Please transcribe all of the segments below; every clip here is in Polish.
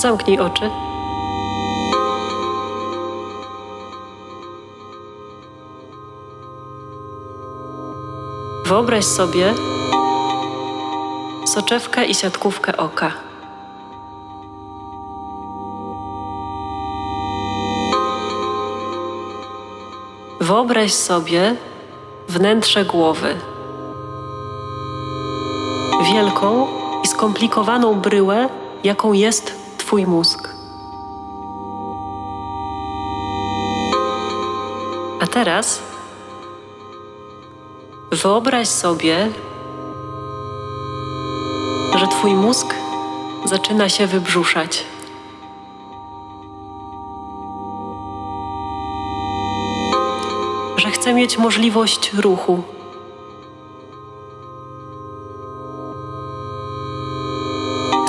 Zamknij oczy. Wyobraź sobie soczewkę i siatkówkę oka. Wyobraź sobie wnętrze głowy. Wielką i skomplikowaną bryłę, jaką jest Twój mózg. A teraz wyobraź sobie, że Twój mózg zaczyna się wybrzuszać. Że chce mieć możliwość ruchu.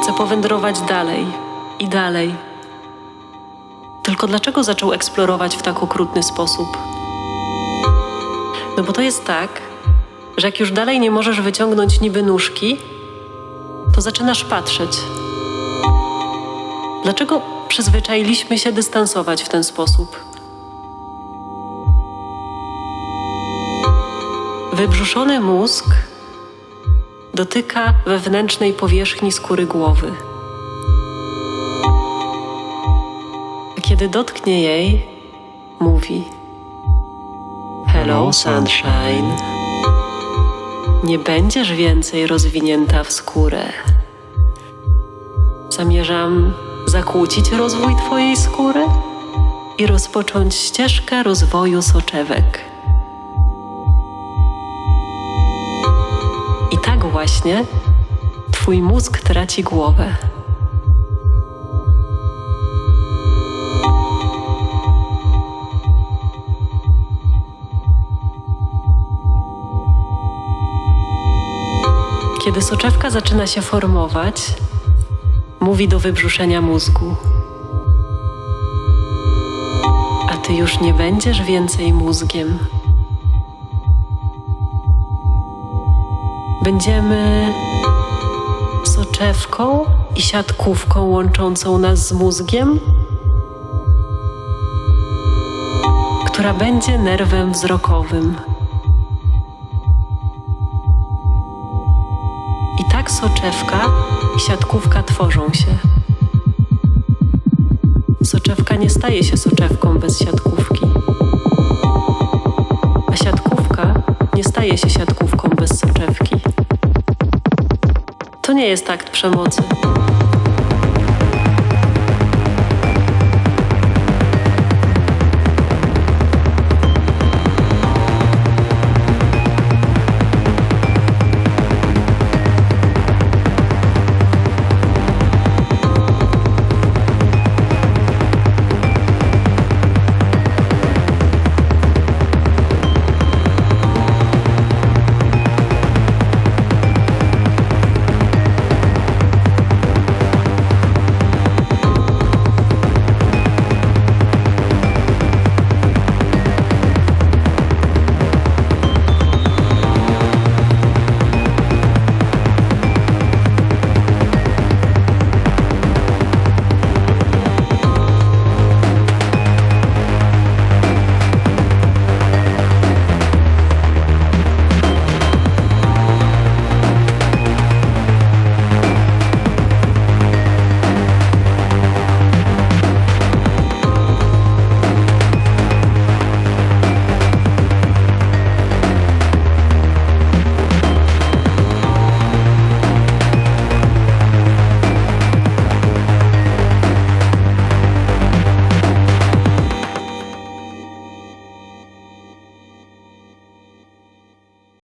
Chce powędrować dalej i dalej. Tylko dlaczego zaczął eksplorować w tak okrutny sposób? No bo to jest tak, że jak już dalej nie możesz wyciągnąć niby nóżki, to zaczynasz patrzeć. Dlaczego przyzwyczailiśmy się dystansować w ten sposób? Wybrzuszony mózg dotyka wewnętrznej powierzchni skóry głowy. Kiedy dotknie jej, mówi: Hello, sunshine. Nie będziesz więcej rozwinięta w skórę. Zamierzam zakłócić rozwój Twojej skóry i rozpocząć ścieżkę rozwoju soczewek. I tak właśnie Twój mózg traci głowę. Kiedy soczewka zaczyna się formować, mówi do wybrzuszenia mózgu. A ty już nie będziesz więcej mózgiem. Będziemy soczewką i siatkówką łączącą nas z mózgiem, która będzie nerwem wzrokowym. Soczewka i siatkówka tworzą się. Soczewka nie staje się soczewką bez siatkówki, a siatkówka nie staje się siatkówką bez soczewki. To nie jest akt przemocy.